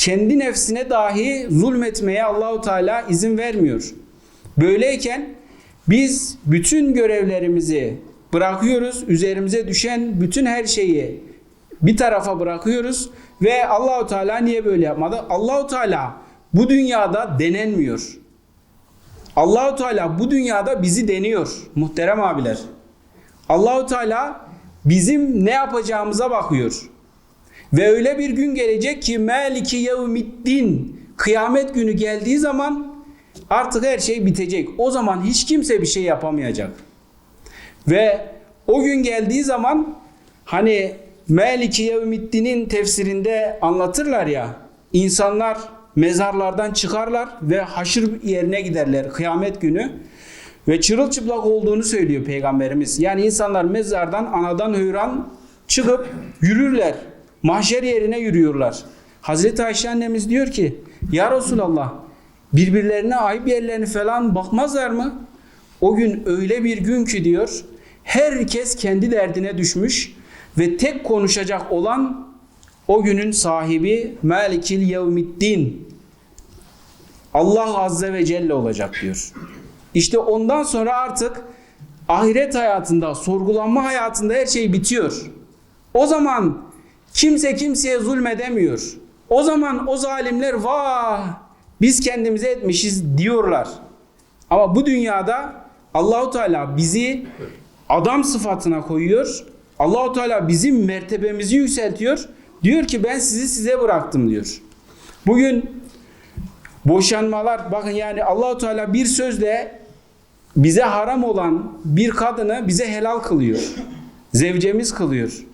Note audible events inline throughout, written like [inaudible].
kendi nefsine dahi zulmetmeye Allahu Teala izin vermiyor. Böyleyken biz bütün görevlerimizi bırakıyoruz. Üzerimize düşen bütün her şeyi bir tarafa bırakıyoruz ve Allahu Teala niye böyle yapmadı? Allahu Teala bu dünyada denenmiyor. Allahu Teala bu dünyada bizi deniyor muhterem abiler. Allahu Teala bizim ne yapacağımıza bakıyor. Ve öyle bir gün gelecek ki Maliki yevmiddin kıyamet günü geldiği zaman artık her şey bitecek. O zaman hiç kimse bir şey yapamayacak. Ve o gün geldiği zaman hani Maliki yevmiddinin tefsirinde anlatırlar ya insanlar mezarlardan çıkarlar ve haşır yerine giderler kıyamet günü. Ve çırılçıplak olduğunu söylüyor peygamberimiz. Yani insanlar mezardan anadan hüran çıkıp yürürler. Mahşer yerine yürüyorlar. Hazreti Ayşe annemiz diyor ki Ya Resulallah birbirlerine ayıp yerlerini falan bakmazlar mı? O gün öyle bir gün ki diyor herkes kendi derdine düşmüş ve tek konuşacak olan o günün sahibi Malikil Yevmiddin Allah Azze ve Celle olacak diyor. İşte ondan sonra artık ahiret hayatında, sorgulanma hayatında her şey bitiyor. O zaman kimse kimseye zulmedemiyor. O zaman o zalimler vah biz kendimize etmişiz diyorlar. Ama bu dünyada Allahu Teala bizi adam sıfatına koyuyor. Allahu Teala bizim mertebemizi yükseltiyor. Diyor ki ben sizi size bıraktım diyor. Bugün boşanmalar bakın yani Allahu Teala bir sözle bize haram olan bir kadını bize helal kılıyor. Zevcemiz kılıyor.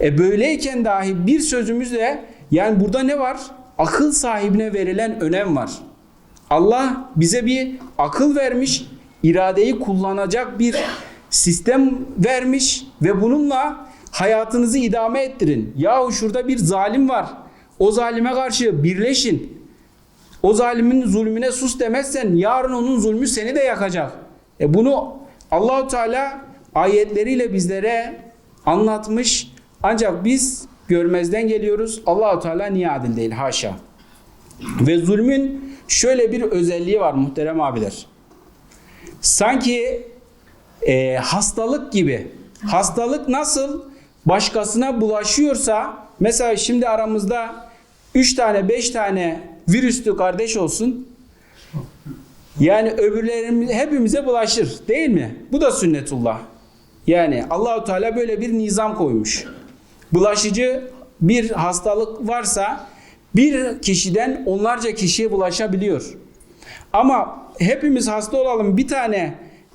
E böyleyken dahi bir sözümüzle yani burada ne var? Akıl sahibine verilen önem var. Allah bize bir akıl vermiş, iradeyi kullanacak bir sistem vermiş ve bununla hayatınızı idame ettirin. Yahu şurada bir zalim var. O zalime karşı birleşin. O zalimin zulmüne sus demezsen yarın onun zulmü seni de yakacak. E bunu Allahu Teala ayetleriyle bizlere anlatmış. Ancak biz görmezden geliyoruz. Allahu Teala niye adil değil? Haşa. Ve zulmün şöyle bir özelliği var muhterem abiler. Sanki e, hastalık gibi. Hastalık nasıl başkasına bulaşıyorsa mesela şimdi aramızda 3 tane 5 tane virüslü kardeş olsun. Yani öbürlerimiz hepimize bulaşır değil mi? Bu da sünnetullah. Yani Allahu Teala böyle bir nizam koymuş. Bulaşıcı bir hastalık varsa bir kişiden onlarca kişiye bulaşabiliyor. Ama hepimiz hasta olalım bir tane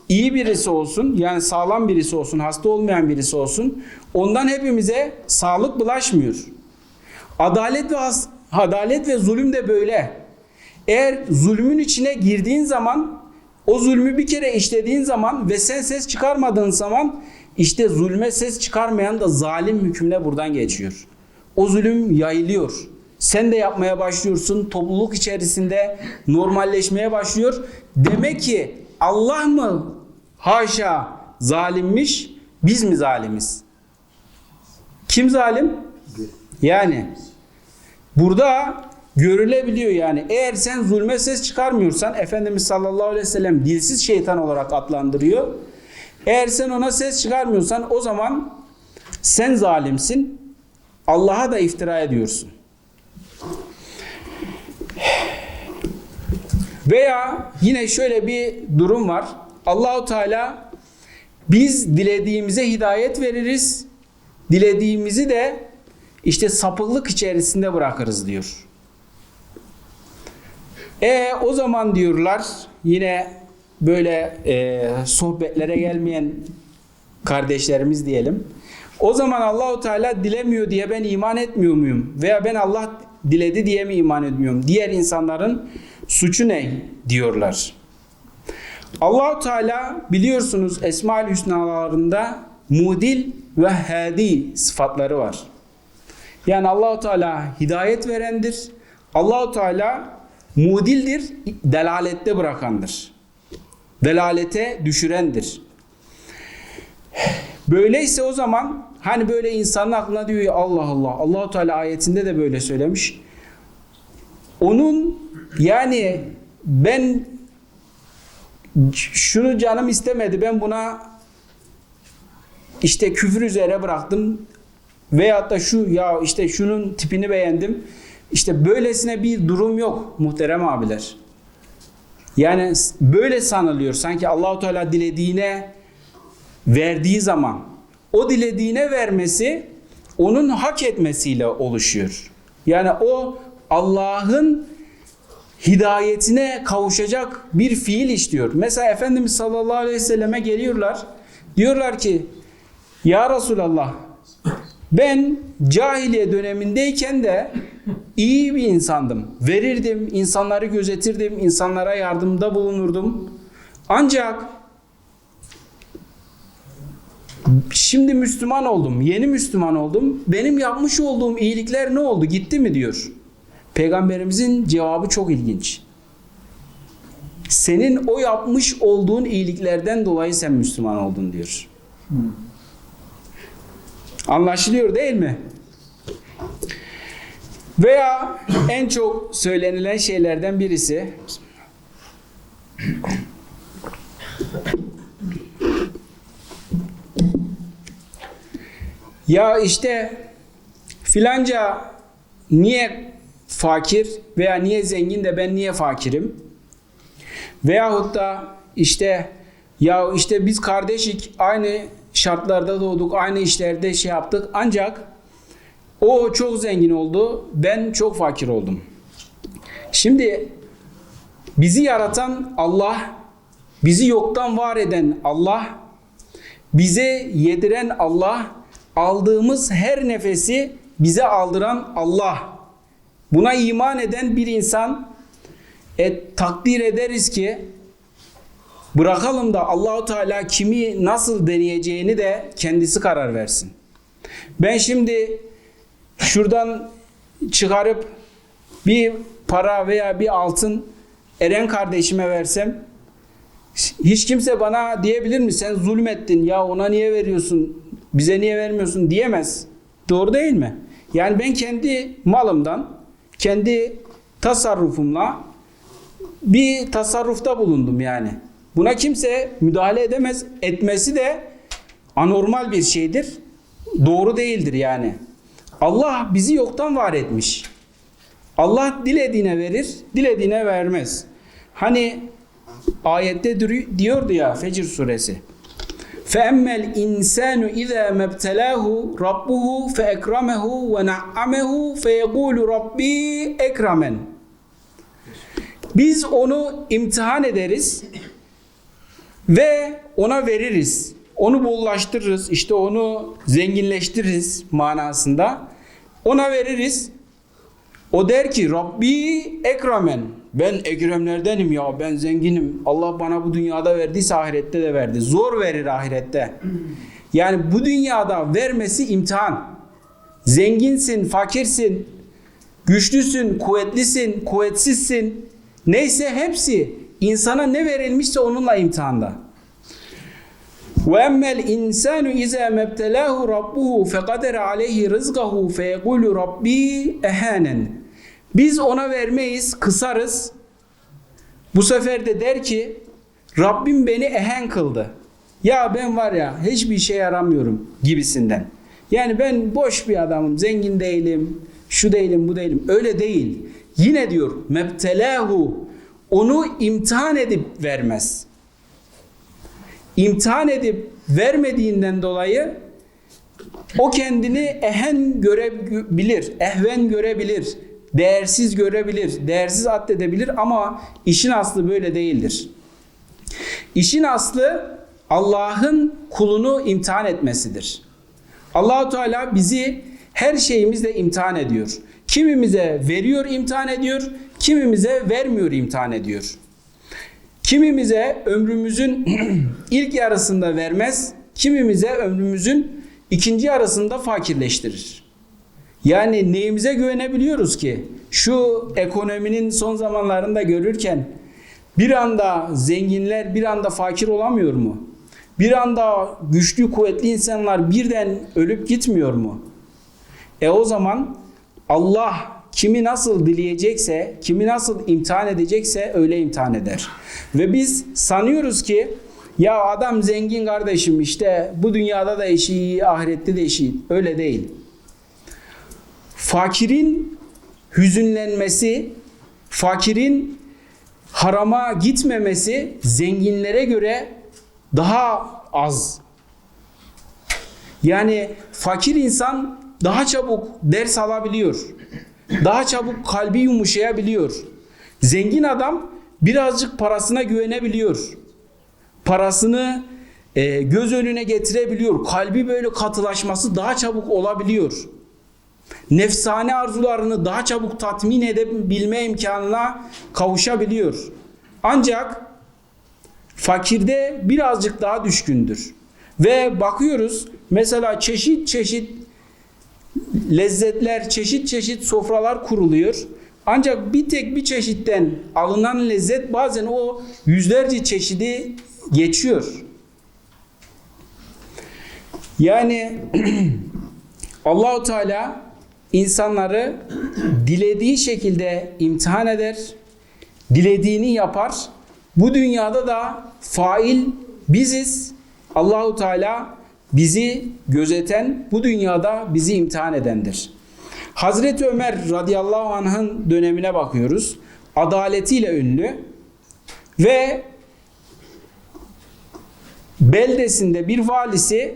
iyi birisi olsun yani sağlam birisi olsun hasta olmayan birisi olsun ondan hepimize sağlık bulaşmıyor. Adalet ve has, adalet ve zulüm de böyle. Eğer zulmün içine girdiğin zaman o zulmü bir kere işlediğin zaman ve sen ses çıkarmadığın zaman işte zulme ses çıkarmayan da zalim hükümle buradan geçiyor. O zulüm yayılıyor. Sen de yapmaya başlıyorsun. Topluluk içerisinde normalleşmeye başlıyor. Demek ki Allah mı haşa zalimmiş, biz mi zalimiz? Kim zalim? Yani burada görülebiliyor yani. Eğer sen zulme ses çıkarmıyorsan Efendimiz sallallahu aleyhi ve sellem dilsiz şeytan olarak adlandırıyor. Eğer sen ona ses çıkarmıyorsan o zaman sen zalimsin. Allah'a da iftira ediyorsun. Veya yine şöyle bir durum var. Allahu Teala biz dilediğimize hidayet veririz. Dilediğimizi de işte sapıklık içerisinde bırakırız diyor. E o zaman diyorlar yine böyle e, sohbetlere gelmeyen kardeşlerimiz diyelim. O zaman Allahu Teala dilemiyor diye ben iman etmiyor muyum? Veya ben Allah diledi diye mi iman etmiyorum? Diğer insanların suçu ne diyorlar. Allahu Teala biliyorsunuz Esmaül Hüsnalarında mudil ve hadi sıfatları var. Yani Allahu Teala hidayet verendir. Allahu Teala mudildir, delalette bırakandır. Delalete düşürendir. Böyleyse o zaman hani böyle insanın aklına diyor ya Allah Allah. Allahu Teala ayetinde de böyle söylemiş. Onun yani ben şunu canım istemedi ben buna işte küfür üzere bıraktım veyahut da şu ya işte şunun tipini beğendim. İşte böylesine bir durum yok muhterem abiler. Yani böyle sanılıyor. Sanki Allahu Teala dilediğine verdiği zaman o dilediğine vermesi onun hak etmesiyle oluşuyor. Yani o Allah'ın hidayetine kavuşacak bir fiil işliyor. Mesela Efendimiz sallallahu aleyhi ve selleme geliyorlar. Diyorlar ki Ya Resulallah ben cahiliye dönemindeyken de iyi bir insandım. Verirdim, insanları gözetirdim, insanlara yardımda bulunurdum. Ancak şimdi Müslüman oldum, yeni Müslüman oldum. Benim yapmış olduğum iyilikler ne oldu? Gitti mi diyor. Peygamberimizin cevabı çok ilginç. Senin o yapmış olduğun iyiliklerden dolayı sen Müslüman oldun diyor. Anlaşılıyor değil mi? Veya en çok söylenilen şeylerden birisi ya işte filanca niye fakir veya niye zengin de ben niye fakirim? Veyahut da işte ya işte biz kardeşik aynı şartlarda doğduk, aynı işlerde şey yaptık ancak o çok zengin oldu, ben çok fakir oldum. Şimdi bizi yaratan Allah, bizi yoktan var eden Allah, bize yediren Allah, aldığımız her nefesi bize aldıran Allah. Buna iman eden bir insan e, takdir ederiz ki bırakalım da Allahu Teala kimi nasıl deneyeceğini de kendisi karar versin. Ben şimdi şuradan çıkarıp bir para veya bir altın Eren kardeşime versem hiç kimse bana diyebilir mi sen zulmettin ya ona niye veriyorsun bize niye vermiyorsun diyemez. Doğru değil mi? Yani ben kendi malımdan kendi tasarrufumla bir tasarrufta bulundum yani. Buna kimse müdahale edemez. Etmesi de anormal bir şeydir. Doğru değildir yani. Allah bizi yoktan var etmiş. Allah dilediğine verir, dilediğine vermez. Hani ayette diyordu ya Fecr suresi. فَاَمَّا الْاِنْسَانُ اِذَا مَبْتَلَاهُ رَبُّهُ فَاَكْرَمَهُ وَنَعَّمَهُ فَيَقُولُ رَبِّي اَكْرَمَنْ Biz onu imtihan ederiz ve ona veririz. Onu bollaştırırız, işte onu zenginleştiririz manasında. Ona veririz. O der ki Rabbi ekremen. Ben ekremlerdenim ya ben zenginim. Allah bana bu dünyada verdiyse ahirette de verdi. Zor verir ahirette. Yani bu dünyada vermesi imtihan. Zenginsin, fakirsin, güçlüsün, kuvvetlisin, kuvvetsizsin. Neyse hepsi insana ne verilmişse onunla imtihanda. وَاَمَّا الْاِنْسَانُ اِذَا مَبْتَلَاهُ رَبُّهُ فَقَدَرَ عَلَيْهِ رِزْقَهُ فَيَقُولُ رَبِّي اَهَانًا Biz ona vermeyiz, kısarız. Bu sefer de der ki Rabbim beni ehen kıldı. Ya ben var ya hiçbir işe yaramıyorum gibisinden. Yani ben boş bir adamım, zengin değilim, şu değilim, bu değilim. Öyle değil. Yine diyor mebtelahu onu imtihan edip vermez. İmtihan edip vermediğinden dolayı o kendini ehen görebilir, ehven görebilir, değersiz görebilir, değersiz addedebilir ama işin aslı böyle değildir. İşin aslı Allah'ın kulunu imtihan etmesidir. Allahu Teala bizi her şeyimizle imtihan ediyor. Kimimize veriyor, imtihan ediyor, kimimize vermiyor, imtihan ediyor. Kimimize ömrümüzün [clears throat] ilk yarısında vermez, kimimize ömrümüzün ikinci yarısında fakirleştirir. Yani neyimize güvenebiliyoruz ki? Şu ekonominin son zamanlarında görürken bir anda zenginler bir anda fakir olamıyor mu? Bir anda güçlü kuvvetli insanlar birden ölüp gitmiyor mu? E o zaman Allah kimi nasıl dileyecekse, kimi nasıl imtihan edecekse öyle imtihan eder. Ve biz sanıyoruz ki ya adam zengin kardeşim işte bu dünyada da eşiği, ahirette de eşiği. Öyle değil. Fakirin hüzünlenmesi, fakirin harama gitmemesi zenginlere göre daha az. Yani fakir insan daha çabuk ders alabiliyor. Daha çabuk kalbi yumuşayabiliyor. Zengin adam birazcık parasına güvenebiliyor. Parasını e, göz önüne getirebiliyor. Kalbi böyle katılaşması daha çabuk olabiliyor. Nefsane arzularını daha çabuk tatmin edebilme imkanına kavuşabiliyor. Ancak fakirde birazcık daha düşkündür. Ve bakıyoruz mesela çeşit çeşit lezzetler, çeşit çeşit sofralar kuruluyor. Ancak bir tek bir çeşitten alınan lezzet bazen o yüzlerce çeşidi geçiyor. Yani [clears throat] Allahu Teala insanları dilediği şekilde imtihan eder, dilediğini yapar. Bu dünyada da fail biziz. Allahu Teala bizi gözeten, bu dünyada bizi imtihan edendir. Hazreti Ömer radıyallahu anh'ın dönemine bakıyoruz. Adaletiyle ünlü ve beldesinde bir valisi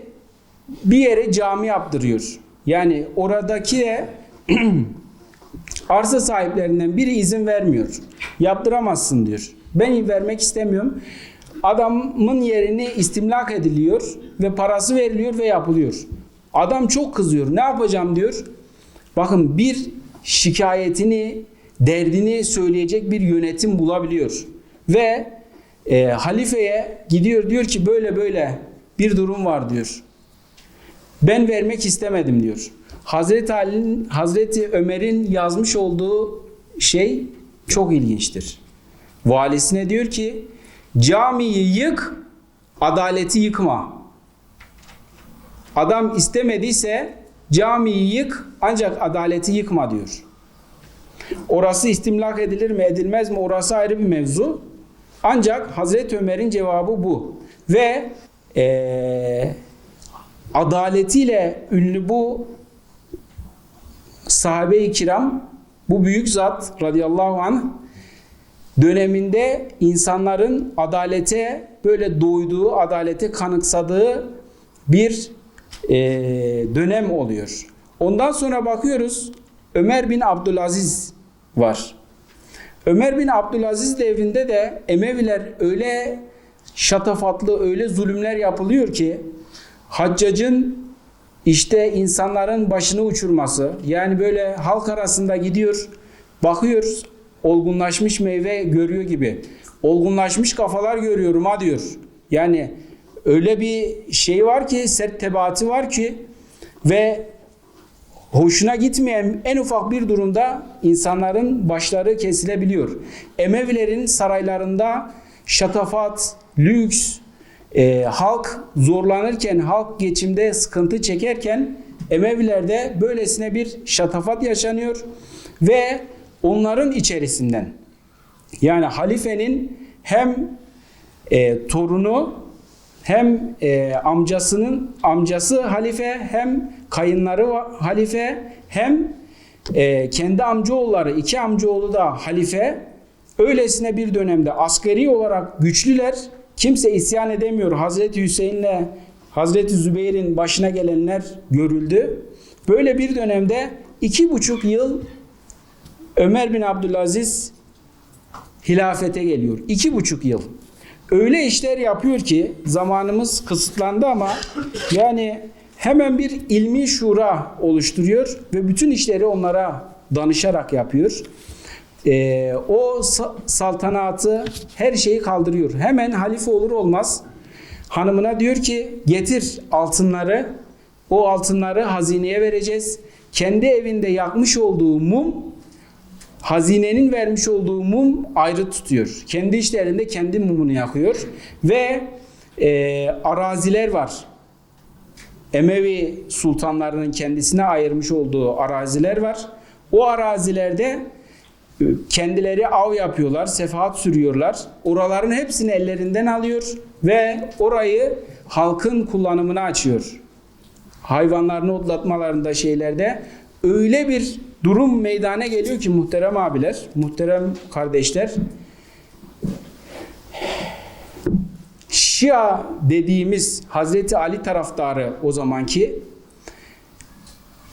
bir yere cami yaptırıyor. Yani oradaki de [clears throat] arsa sahiplerinden biri izin vermiyor. Yaptıramazsın diyor. Ben vermek istemiyorum. Adamın yerini istimlak ediliyor ve parası veriliyor ve yapılıyor. Adam çok kızıyor. Ne yapacağım diyor. Bakın bir şikayetini, derdini söyleyecek bir yönetim bulabiliyor. Ve e, halifeye gidiyor diyor ki böyle böyle bir durum var diyor. Ben vermek istemedim diyor. Hazreti Ali'nin, Hazreti Ömer'in yazmış olduğu şey çok ilginçtir. Valisine diyor ki camiyi yık, adaleti yıkma. Adam istemediyse camiyi yık ancak adaleti yıkma diyor. Orası istimlak edilir mi edilmez mi orası ayrı bir mevzu. Ancak Hazreti Ömer'in cevabı bu. Ve ee, adaletiyle ünlü bu sahabe-i kiram bu büyük zat radıyallahu anh döneminde insanların adalete böyle doyduğu, adalete kanıksadığı bir e, dönem oluyor. Ondan sonra bakıyoruz Ömer bin Abdülaziz var. Ömer bin Abdülaziz devrinde de Emeviler öyle şatafatlı, öyle zulümler yapılıyor ki Haccac'ın işte insanların başını uçurması yani böyle halk arasında gidiyor bakıyoruz olgunlaşmış meyve görüyor gibi. Olgunlaşmış kafalar görüyorum ha diyor. Yani öyle bir şey var ki sert tebaati var ki ve hoşuna gitmeyen en ufak bir durumda insanların başları kesilebiliyor. Emevilerin saraylarında şatafat, lüks, e, halk zorlanırken, halk geçimde sıkıntı çekerken Emevilerde böylesine bir şatafat yaşanıyor ve onların içerisinden. Yani halifenin hem e, torunu hem e, amcasının amcası halife hem kayınları halife hem e, kendi amcaoğulları iki amcaoğlu da halife. Öylesine bir dönemde askeri olarak güçlüler. Kimse isyan edemiyor. Hazreti Hüseyin'le Hazreti Zübeyir'in başına gelenler görüldü. Böyle bir dönemde iki buçuk yıl Ömer bin Abdülaziz hilafete geliyor. İki buçuk yıl. Öyle işler yapıyor ki zamanımız kısıtlandı ama yani hemen bir ilmi şura oluşturuyor ve bütün işleri onlara danışarak yapıyor. Ee, o saltanatı her şeyi kaldırıyor. Hemen halife olur olmaz hanımına diyor ki getir altınları o altınları hazineye vereceğiz. Kendi evinde yakmış olduğu mum hazinenin vermiş olduğu mum ayrı tutuyor. Kendi işlerinde kendi mumunu yakıyor ve e, araziler var. Emevi sultanlarının kendisine ayırmış olduğu araziler var. O arazilerde e, kendileri av yapıyorlar, sefahat sürüyorlar. Oraların hepsini ellerinden alıyor ve orayı halkın kullanımına açıyor. Hayvanlarını otlatmalarında şeylerde öyle bir durum meydana geliyor ki muhterem abiler, muhterem kardeşler. Şia dediğimiz Hazreti Ali taraftarı o zamanki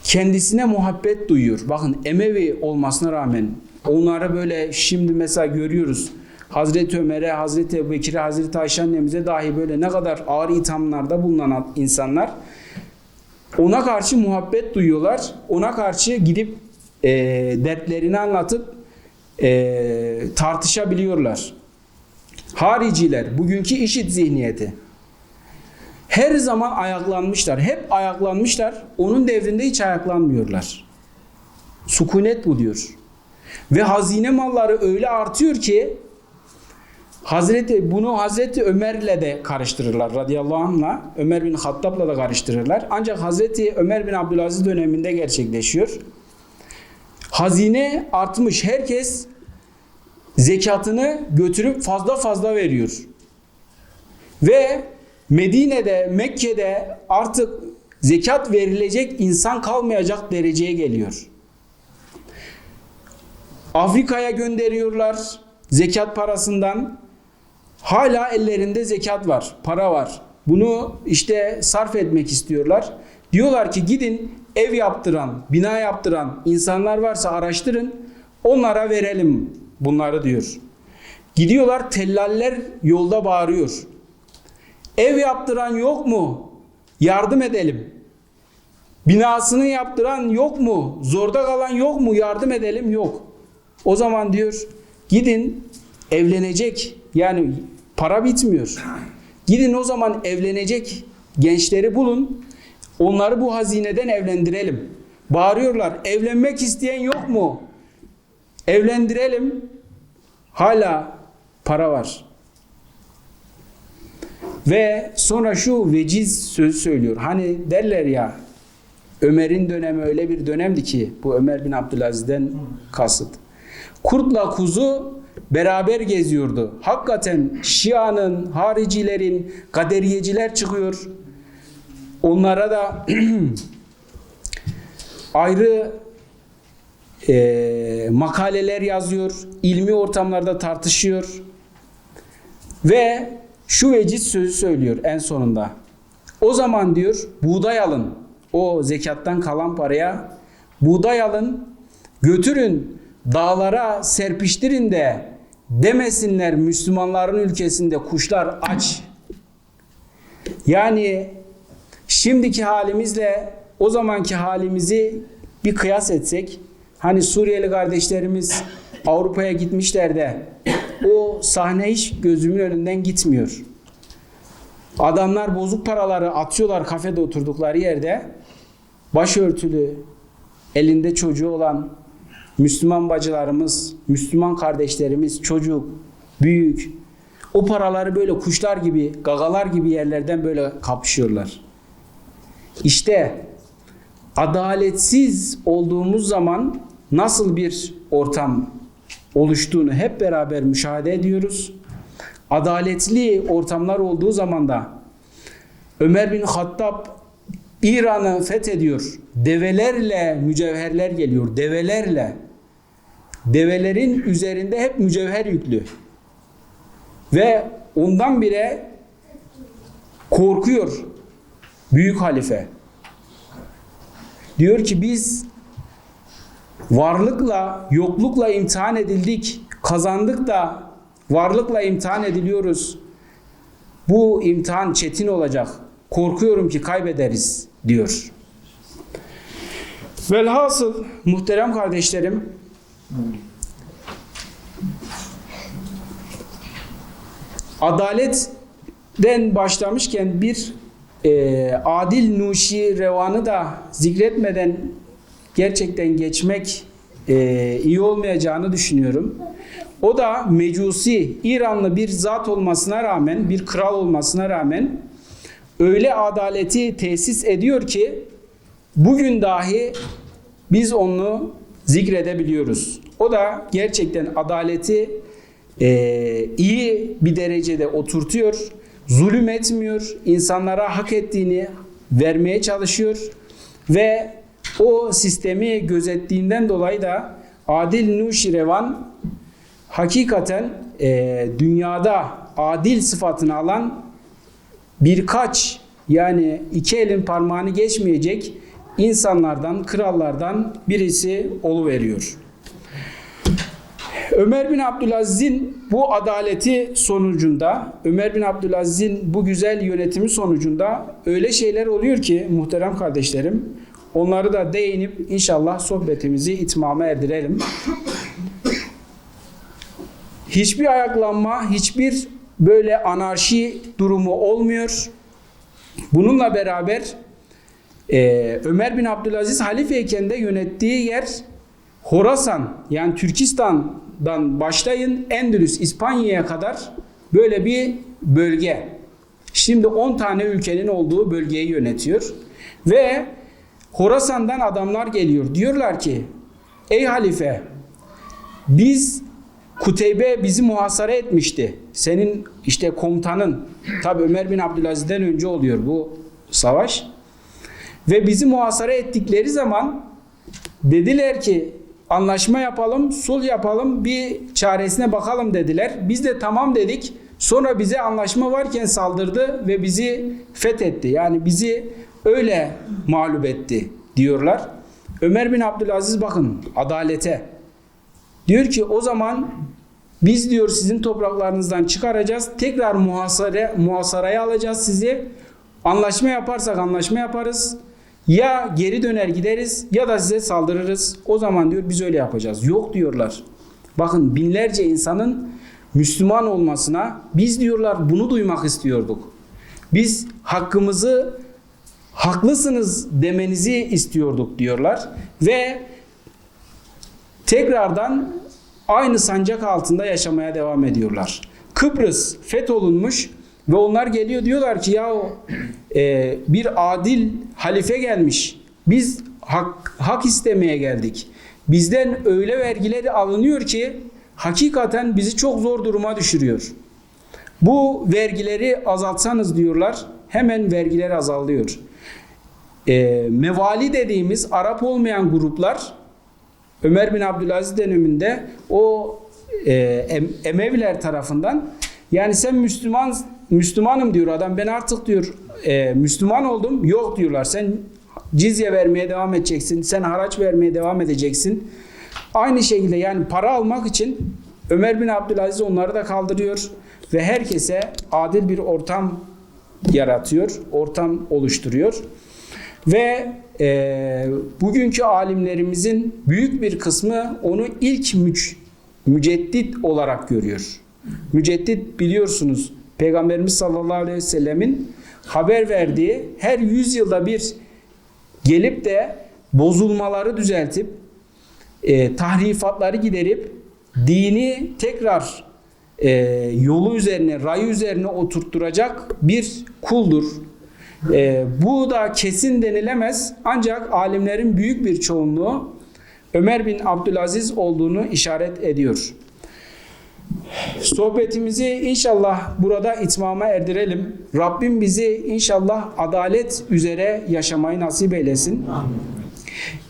kendisine muhabbet duyuyor. Bakın Emevi olmasına rağmen onları böyle şimdi mesela görüyoruz. Hazreti Ömer'e, Hazreti Ebubekir'e, Hazreti Ayşe annemize dahi böyle ne kadar ağır ithamlarda bulunan insanlar ona karşı muhabbet duyuyorlar. Ona karşı gidip e, dertlerini anlatıp e, tartışabiliyorlar. Hariciler, bugünkü işit zihniyeti. Her zaman ayaklanmışlar. Hep ayaklanmışlar. Onun devrinde hiç ayaklanmıyorlar. Sukunet bu diyor. Ve hazine malları öyle artıyor ki Hazreti bunu Hazreti Ömer'le de karıştırırlar radıyallahu anh'la. Ömer bin Hattab'la da karıştırırlar. Ancak Hazreti Ömer bin Abdülaziz döneminde gerçekleşiyor. Hazine artmış. Herkes zekatını götürüp fazla fazla veriyor. Ve Medine'de, Mekke'de artık zekat verilecek insan kalmayacak dereceye geliyor. Afrika'ya gönderiyorlar zekat parasından. Hala ellerinde zekat var, para var. Bunu işte sarf etmek istiyorlar. Diyorlar ki gidin ev yaptıran, bina yaptıran insanlar varsa araştırın. Onlara verelim bunları diyor. Gidiyorlar tellaller yolda bağırıyor. Ev yaptıran yok mu? Yardım edelim. Binasını yaptıran yok mu? Zorda kalan yok mu? Yardım edelim. Yok. O zaman diyor gidin evlenecek yani para bitmiyor. Gidin o zaman evlenecek gençleri bulun. Onları bu hazineden evlendirelim. Bağırıyorlar. Evlenmek isteyen yok mu? Evlendirelim. Hala para var. Ve sonra şu veciz söz söylüyor. Hani derler ya Ömer'in dönemi öyle bir dönemdi ki bu Ömer bin Abdülaziz'den kasıt. Kurtla kuzu beraber geziyordu. Hakikaten Şia'nın, haricilerin, kaderiyeciler çıkıyor. Onlara da [clears throat] ayrı e, makaleler yazıyor. ilmi ortamlarda tartışıyor. Ve şu veciz sözü söylüyor en sonunda. O zaman diyor buğday alın. O zekattan kalan paraya buğday alın. Götürün dağlara serpiştirin de demesinler Müslümanların ülkesinde kuşlar aç. Yani şimdiki halimizle o zamanki halimizi bir kıyas etsek hani Suriyeli kardeşlerimiz Avrupa'ya gitmişler de o sahne hiç gözümün önünden gitmiyor. Adamlar bozuk paraları atıyorlar kafede oturdukları yerde. Başörtülü, elinde çocuğu olan Müslüman bacılarımız, Müslüman kardeşlerimiz, çocuk, büyük o paraları böyle kuşlar gibi, gagalar gibi yerlerden böyle kapışıyorlar. İşte adaletsiz olduğumuz zaman nasıl bir ortam oluştuğunu hep beraber müşahede ediyoruz. Adaletli ortamlar olduğu zaman da Ömer bin Hattab İran'ı fethediyor. Develerle mücevherler geliyor. Develerle. Develerin üzerinde hep mücevher yüklü. Ve ondan bile korkuyor büyük halife. Diyor ki biz varlıkla, yoklukla imtihan edildik. Kazandık da varlıkla imtihan ediliyoruz. Bu imtihan çetin olacak. Korkuyorum ki kaybederiz diyor. Velhasıl muhterem kardeşlerim adaletten başlamışken bir e, adil nuşi revanı da zikretmeden gerçekten geçmek e, iyi olmayacağını düşünüyorum. O da Mecusi, İranlı bir zat olmasına rağmen, bir kral olmasına rağmen öyle adaleti tesis ediyor ki bugün dahi biz onu zikredebiliyoruz. O da gerçekten adaleti e, iyi bir derecede oturtuyor, zulüm etmiyor, insanlara hak ettiğini vermeye çalışıyor ve o sistemi gözettiğinden dolayı da Adil Nuşirevan hakikaten e, dünyada adil sıfatını alan birkaç yani iki elin parmağını geçmeyecek insanlardan, krallardan birisi veriyor. Ömer bin Abdülaziz'in bu adaleti sonucunda, Ömer bin Abdülaziz'in bu güzel yönetimi sonucunda öyle şeyler oluyor ki muhterem kardeşlerim, onları da değinip inşallah sohbetimizi itmama erdirelim. Hiçbir ayaklanma, hiçbir böyle anarşi durumu olmuyor. Bununla beraber e, Ömer bin Abdülaziz halifeyken de yönettiği yer Horasan yani Türkistan'dan başlayın Endülüs İspanya'ya kadar böyle bir bölge. Şimdi 10 tane ülkenin olduğu bölgeyi yönetiyor. Ve Horasan'dan adamlar geliyor. Diyorlar ki ey halife biz Kuteybe bizi muhasara etmişti. Senin işte komutanın tabi Ömer bin Abdülaziz'den önce oluyor bu savaş. Ve bizi muhasara ettikleri zaman dediler ki anlaşma yapalım, sulh yapalım, bir çaresine bakalım dediler. Biz de tamam dedik. Sonra bize anlaşma varken saldırdı ve bizi fethetti. Yani bizi öyle mağlup etti diyorlar. Ömer bin Abdülaziz bakın adalete. Diyor ki o zaman biz diyor sizin topraklarınızdan çıkaracağız. Tekrar muhasara, muhasaraya alacağız sizi. Anlaşma yaparsak anlaşma yaparız. Ya geri döner gideriz ya da size saldırırız. O zaman diyor biz öyle yapacağız. Yok diyorlar. Bakın binlerce insanın Müslüman olmasına biz diyorlar bunu duymak istiyorduk. Biz hakkımızı haklısınız demenizi istiyorduk diyorlar ve tekrardan aynı sancak altında yaşamaya devam ediyorlar. Kıbrıs fetholunmuş ve onlar geliyor diyorlar ki ya e, bir adil halife gelmiş. Biz hak, hak istemeye geldik. Bizden öyle vergileri alınıyor ki hakikaten bizi çok zor duruma düşürüyor. Bu vergileri azaltsanız diyorlar hemen vergiler azalıyor. E, mevali dediğimiz Arap olmayan gruplar Ömer bin Abdülaziz döneminde o e, Emeviler tarafından yani sen Müslüman Müslümanım diyor adam. Ben artık diyor e, Müslüman oldum. Yok diyorlar. Sen cizye vermeye devam edeceksin. Sen haraç vermeye devam edeceksin. Aynı şekilde yani para almak için Ömer bin Abdülaziz onları da kaldırıyor ve herkese adil bir ortam yaratıyor ortam oluşturuyor. Ve e, bugünkü alimlerimizin büyük bir kısmı onu ilk müc müceddit olarak görüyor. Müceddit biliyorsunuz Peygamberimiz sallallahu aleyhi ve sellemin haber verdiği her yüzyılda bir gelip de bozulmaları düzeltip e, tahrifatları giderip dini tekrar e, yolu üzerine, rayı üzerine oturtturacak bir kuldur. E, bu da kesin denilemez ancak alimlerin büyük bir çoğunluğu Ömer bin Abdülaziz olduğunu işaret ediyor. Sohbetimizi inşallah burada itmama erdirelim. Rabbim bizi inşallah adalet üzere yaşamayı nasip eylesin.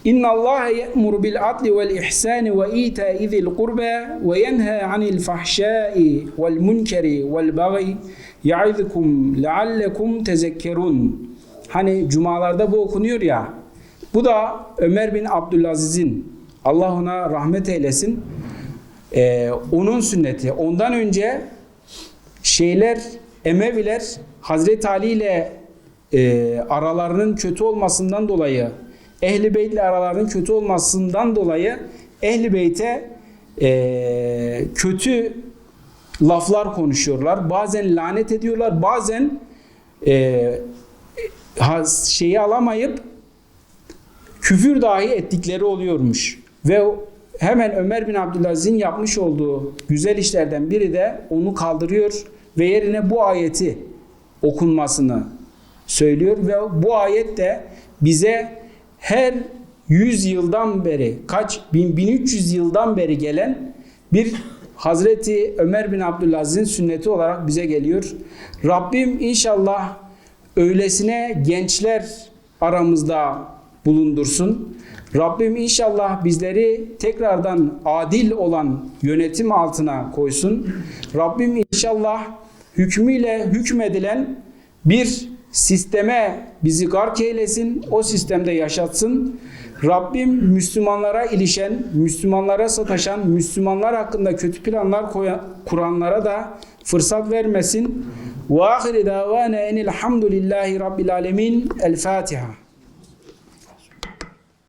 İnna Allah ye'muru bil adli vel ihsani ve ita'i zil kurba ve yenha anil fahşai vel munkeri vel bagi ya'izukum leallekum tezekkerun. Hani cumalarda bu okunuyor ya. Bu da Ömer bin Abdülaziz'in Allah ona rahmet eylesin ee, onun sünneti. Ondan önce şeyler Emeviler Hazreti Ali ile e, aralarının kötü olmasından dolayı Ehli Beyt ile aralarının kötü olmasından dolayı Ehli Beyt'e e, kötü laflar konuşuyorlar. Bazen lanet ediyorlar. Bazen e, şeyi alamayıp küfür dahi ettikleri oluyormuş. Ve hemen Ömer bin Abdülaziz'in yapmış olduğu güzel işlerden biri de onu kaldırıyor ve yerine bu ayeti okunmasını söylüyor ve bu ayet de bize her 100 yıldan beri, kaç? 1000, 1300 yıldan beri gelen bir Hazreti Ömer bin Abdülaziz'in sünneti olarak bize geliyor. Rabbim inşallah öylesine gençler aramızda bulundursun. Rabbim inşallah bizleri tekrardan adil olan yönetim altına koysun. Rabbim inşallah hükmüyle hükmedilen bir sisteme bizi gark eylesin. O sistemde yaşatsın. Rabbim Müslümanlara ilişen, Müslümanlara sataşan, Müslümanlar hakkında kötü planlar kuranlara da fırsat vermesin. Ve ahiri davana enilhamdülillahi rabbil alemin. El Fatiha.